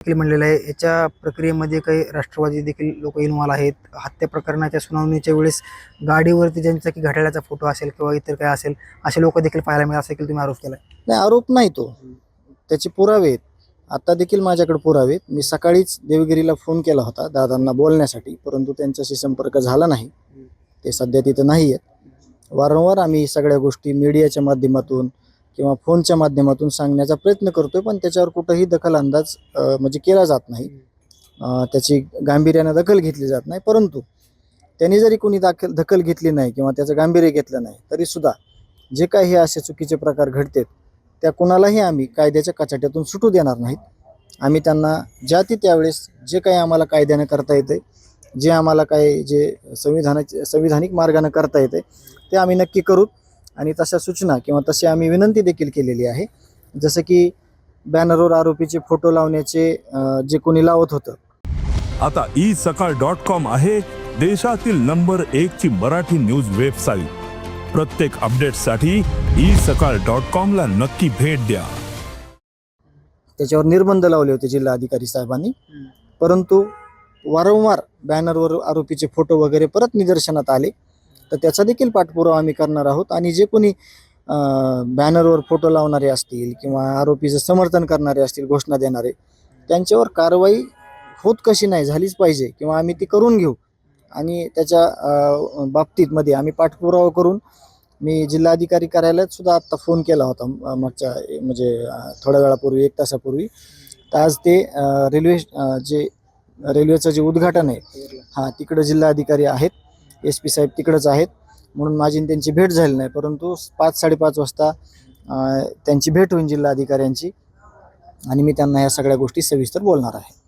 देखील म्हणलेलं आहे याच्या प्रक्रियेमध्ये काही राष्ट्रवादी देखील लोक इन्व्हॉल्व आहेत. हत्या प्रकरणाच्या सुनावणीच्या वेळेस गाडीवरती ज्यांचा की घड्याळाचा फोटो असेल किंवा इतर काय असेल असे लोक देखील पाहायला मिळाले असं देखील तुम्ही आरोप केला नाही आरोप नाही तो. त्याचे पुरावे आहेत. आता देखील माझ्याकडे पुरावे आहेत. मी सकाळीच देवगिरीला फोन केला होता दादांना बोलण्यासाठी परंतु त्यांच्याशी संपर्क झाला नाही. ते सध्या तिथं नाही आहेत वारंवार आम्ही सगळ्या गोष्टी मीडियाच्या माध्यमातून किंवा फोनच्या माध्यमातून सांगण्याचा प्रयत्न करतोय पण त्याच्यावर कुठंही दखल अंदाज म्हणजे केला जात नाही. त्याची गांभीर्यानं दखल घेतली जात नाही. परंतु त्यांनी जरी कोणी दाखल दखल घेतली नाही किंवा त्याचं गांभीर्य घेतलं नाही तरी सुद्धा जे काही हे असे चुकीचे प्रकार घडतात त्या कुणालाही आम्ही कायद्याच्या कचाट्यातून सुटू देणार नाहीत. आम्ही त्यांना ज्या ती त्यावेळेस जे काही आम्हाला कायद्यानं करता येते जे आम्हाला काही जे संविधानाचे संविधानिक मार्गानं करता येते ते आम्ही नक्की करू. आणि तशा सूचना किंवा तशी आम्ही विनंती देखील केलेली आहे. जसं की बॅनरवर आरोपीचे फोटो लावण्याचे जे कोणी लावत होतं. आता ई सकाळ डॉट कॉम आहे देशातील नंबर एक ची मराठी न्यूज वेबसाईट. प्रत्येक अपडेटसाठी ई सकाळ डॉट कॉम ला नक्की भेट द्या. त्याच्यावर निर्बंध लावले होते जिल्हाधिकारी साहेबांनी. परंतु वारंवार बॅनरवर आरोपीचे फोटो वगैरे परत निदर्शनात आले. तर त्याचा देखील पाठपुरावा आम्ही करणार आहोत. आणि जे कोणी बॅनरवर फोटो लावणारे असतील किंवा आरोपीचं समर्थन करणारे असतील घोषणा देणारे त्यांच्यावर कारवाई होत कशी नाही झालीच पाहिजे किंवा आम्ही ती करून घेऊ. आणि त्याच्या बाबतीतमध्ये आम्ही पाठपुरावा करून मी जिल्हाधिकारी कार्यालयात सुद्धा आत्ता फोन केला होता मागच्या म्हणजे थोड्या वेळापूर्वी एक तासापूर्वी. तर आज ते रेल्वे जे रेल्वेचं जे उद्घाटन आहे हां तिकडं जिल्हाधिकारी आहेत. एस पी साहेब तिकडंच आहेत. म्हणून माझी त्यांची भेट झाली नाही. परंतु पाच साडेपाच वाजता त्यांची भेट होईल जिल्हाधिकाऱ्यांची. आणि मी त्यांना या सगळ्या गोष्टी सविस्तर बोलणार आहे.